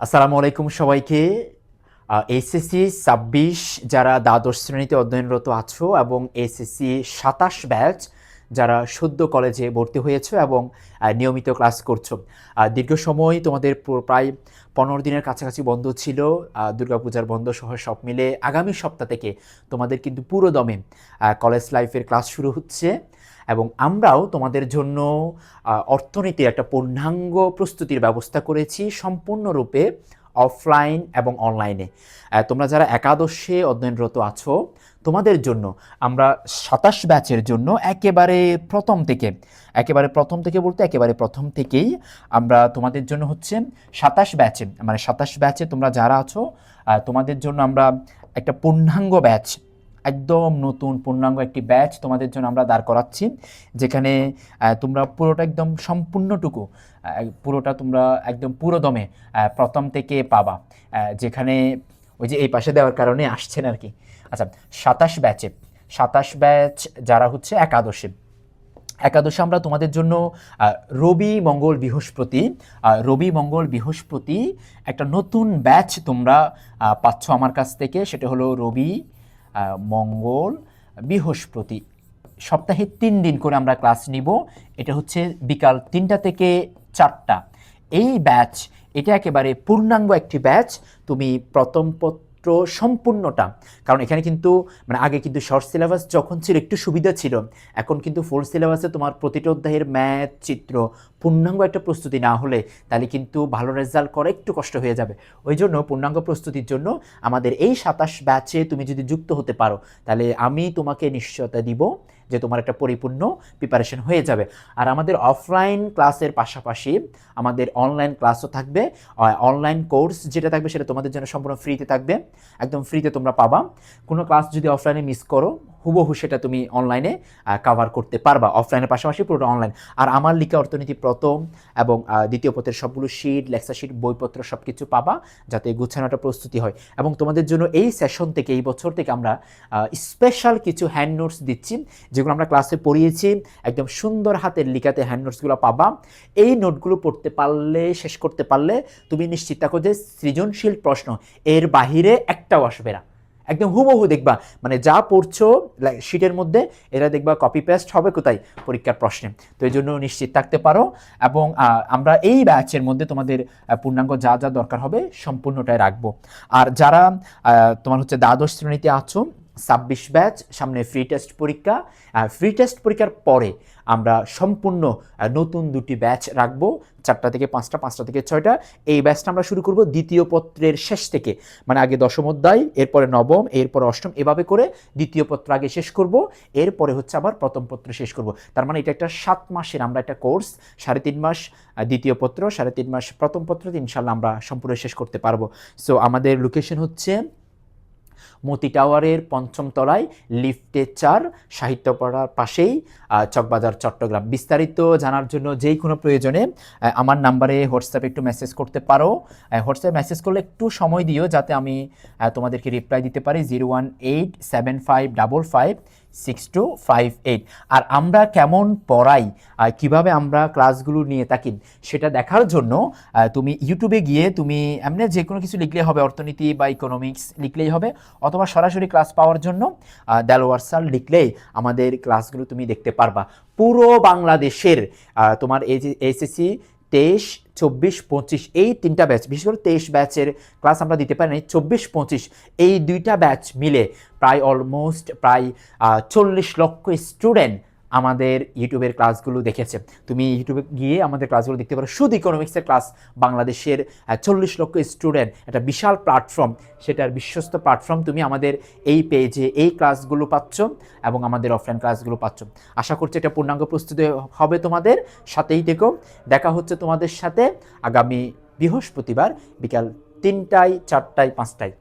আসসালামু আলাইকুম সবাইকে এসএসসি ছাব্বিশ যারা দ্বাদশ শ্রেণীতে অধ্যয়নরত আছো এবং এসএসসি সাতাশ ব্যাচ যারা সদ্য কলেজে ভর্তি হয়েছো এবং নিয়মিত ক্লাস করছ। দীর্ঘ সময় তোমাদের প্রায় পনেরো দিনের কাছাকাছি বন্ধ ছিল। দুর্গাপূজার বন্ধ সহ সব মিলে আগামী সপ্তাহ থেকে তোমাদের কিন্তু পুরো দমে কলেজ লাইফের ক্লাস শুরু হচ্ছে। এবং আমরাও তোমাদের জন্য অর্থনীতির একটা পূর্ণাঙ্গ প্রস্তুতির ব্যবস্থা করেছি সম্পূর্ণরূপে অফলাইন এবং অনলাইনে। তোমরা যারা একাদশে অধ্যয়নরত আছো, তোমাদের জন্য আমরা সাতাশ ব্যাচের জন্য একেবারে প্রথম থেকে, একেবারে প্রথম থেকে বলতে একেবারে প্রথম থেকেই আমরা তোমাদের জন্য হচ্ছে সাতাশ ব্যাচে মানে সাতাশ ব্যাচে তোমরা যারা আছো তোমাদের জন্য আমরা একটা পূর্ণাঙ্গ ব্যাচ একদম নতুন পূর্ণাঙ্গ একটি ব্যাচ তোমাদের জন্য আমরা দাঁড় করাচ্ছি, যেখানে তোমরা পুরোটা একদম সম্পূর্ণটুকু পুরোটা তোমরা একদম পুরো দমে প্রথম থেকে পাবা যেখানে ওই যে এই পাশে দেওয়ার কারণে আসছেন আর কি। আচ্ছা সাতাশ ব্যাচে, সাতাশ ব্যাচ যারা হচ্ছে একাদশে। একাদশে আমরা তোমাদের জন্য রবি মঙ্গল বৃহস্পতি রবি মঙ্গল বৃহস্পতি একটা নতুন ব্যাচ তোমরা পাচ্ছ আমার কাছ থেকে, সেটা হলো রবি মঙ্গল, বৃহস্পতি। সপ্তাহে তিন দিন করে আমরা ক্লাস নিব। এটা হচ্ছে বিকাল তিনটা থেকে চারটা। এই ব্যাচ, এটা একেবারে পূর্ণাঙ্গ একটি ব্যাচ। তুমি প্রথম পত্র সম্পূর্ণটা। কারণ এখানে কিন্তু মানে আগে কিন্তু শর্ট সিলেবাস যখন ছিল, একটু সুবিধা ছিল। এখন কিন্তু ফুল সিলেবাসে তোমার প্রতিটা অধ্যায়ের ম্যাথ চিত্র, পূর্ণাঙ্গ একটা প্রস্তুতি না হলে তাহলে কিন্তু ভালো রেজাল্ট করা একটু কষ্ট হয়ে যাবে। ওই জন্য পূর্ণাঙ্গ প্রস্তুতির জন্য আমাদের এই সাতাশ ব্যাচে তুমি যদি যুক্ত হতে পারো, তাহলে আমি তোমাকে নিশ্চয়তা দিব যে তোমার একটা পরিপূর্ণ প্রিপারেশন হয়ে যাবে। আর আমাদের অফলাইন ক্লাসের পাশাপাশি আমাদের অনলাইন ক্লাসও থাকবে। অনলাইন কোর্স যেটা থাকবে সেটা তোমাদের জন্য সম্পূর্ণ ফ্রিতে থাকবে। একদম ফ্রিতে তোমরা পাবা। কোনো ক্লাস যদি অফলাইনে মিস করো হুবহু সেটা তুমি অনলাইনে কভার করতে পারবা। অফলাইনের পাশাপাশি পুরোটা অনলাইন আর আমার লিখা অর্থনীতি প্রথম এবং দ্বিতীয় পথের সবগুলো শিট লেকচার শিট বইপত্র সব কিছু পাবা যাতে গুছানোটা প্রস্তুতি হয়। এবং তোমাদের জন্য এই সেশন থেকে, এই বছর থেকে আমরা স্পেশাল কিছু হ্যান্ড নোটস দিচ্ছি, যেগুলো আমরা ক্লাসে পড়িয়েছি। একদম সুন্দর হাতের লিখাতে হ্যান্ড নোটসগুলো পাবা। এই নোটগুলো পড়তে পারলে, শেষ করতে পারলে তুমি নিশ্চিত থাকো যে সৃজনশীল প্রশ্ন, এর বাহিরে একটাও আসবে না। একদম হুবহু দেখবা। মানে যা পড়ছো শিটের মধ্যে এরা দেখবা কপি পেস্ট হবে কোথায় পরীক্ষার প্রশ্নে। তো এই জন্য নিশ্চিত থাকতে পারো এবং আমরা এই ব্যাচের মধ্যে তোমাদের পূর্ণাঙ্গ যা যা দরকার হবে সম্পূর্ণটাই রাখব। আর যারা তোমার হচ্ছে দ্বাদশ শ্রেণীতে আছো ছাব্বিশ ব্যাচ, সামনে ফ্রি টেস্ট পরীক্ষা ফ্রি টেস্ট পরীক্ষার পরে আমরা সম্পূর্ণ নতুন দুটি ব্যাচ রাখব, চারটা থেকে পাঁচটা পাঁচটা থেকে ছয়টা। এই ব্যাচটা আমরা শুরু করব দ্বিতীয় পত্রের শেষ থেকে মানে আগে দশম অধ্যায়, এরপরে নবম, এরপরে অষ্টম, এভাবে করে দ্বিতীয় পত্র আগে শেষ করব, এরপরে হচ্ছে আবার প্রথম পত্র শেষ করব। তার মানে এটা একটা সাত মাসের আমরা একটা কোর্স সাড়ে তিন মাস দ্বিতীয় পত্র, সাড়ে তিন মাস প্রথম পত্র, ইনশাল্লাহ আমরা সম্পূর্ণ শেষ করতে পারব। সো আমাদের লোকেশন হচ্ছে মতি টাওয়ারের পঞ্চম তলায় লিফটে চার সাহিত্যপাড়ার পাশেই চকবাজার, চট্টগ্রাম। বিস্তারিত জানার জন্য যেই কোনো প্রয়োজনে আমার নাম্বারে হোয়াটসঅ্যাপে একটু মেসেজ করতে পারো। হোয়াটসঅ্যাপে মেসেজ করলে একটু সময় দিও যাতে আমি তোমাদেরকে রিপ্লাই দিতে পারি zero one eight seven five double five six two five eight আর আমরা কেমন পড়াই আর কীভাবে আমরা ক্লাসগুলো নিয়ে থাকি, সেটা দেখার জন্য তুমি ইউটিউবে গিয়ে তুমি এমনি যে কোনো কিছু লিখলে হবে, অর্থনীতি বা ইকোনমিক্স লিখলেই হবে অথবা সরাসরি ক্লাস পাওয়ার জন্য দেলোয়ার সাল লিখলেই আমাদের ক্লাসগুলো তুমি দেখতে পারবা। পুরো বাংলাদেশের তোমার এই যে এসএসসি তেইশ, চব্বিশ, পঁচিশ, এই তিনটা ব্যাচ বিশেষ করে তেইশ ব্যাচের ক্লাস আমরা দিতে পারি চব্বিশ, পঁচিশ, এই দুইটা ব্যাচ মিলে প্রায় অলমোস্ট প্রায় চল্লিশ লক্ষ স্টুডেন্ট আমাদের ইউটিউবের ক্লাসগুলো দেখেছে। তুমি ইউটিউবে গিয়ে আমাদের ক্লাসগুলো দেখতে পারো। শুধু ইকোনমিক্সের ক্লাস বাংলাদেশের চল্লিশ লক্ষ স্টুডেন্ট একটা বিশাল প্ল্যাটফর্ম সেটার বিশ্বস্ত প্ল্যাটফর্ম তুমি আমাদের এই পেজে এই ক্লাসগুলো পাচ্ছ এবং আমাদের অফলাইন ক্লাসগুলো পাচ্ছ। আশা করছি এটা পূর্ণাঙ্গ প্রস্তুতি হবে তোমাদের সাথেই দেখো দেখা হচ্ছে তোমাদের সাথে আগামী বৃহস্পতিবার বিকাল তিনটায়, চারটায়, পাঁচটায়।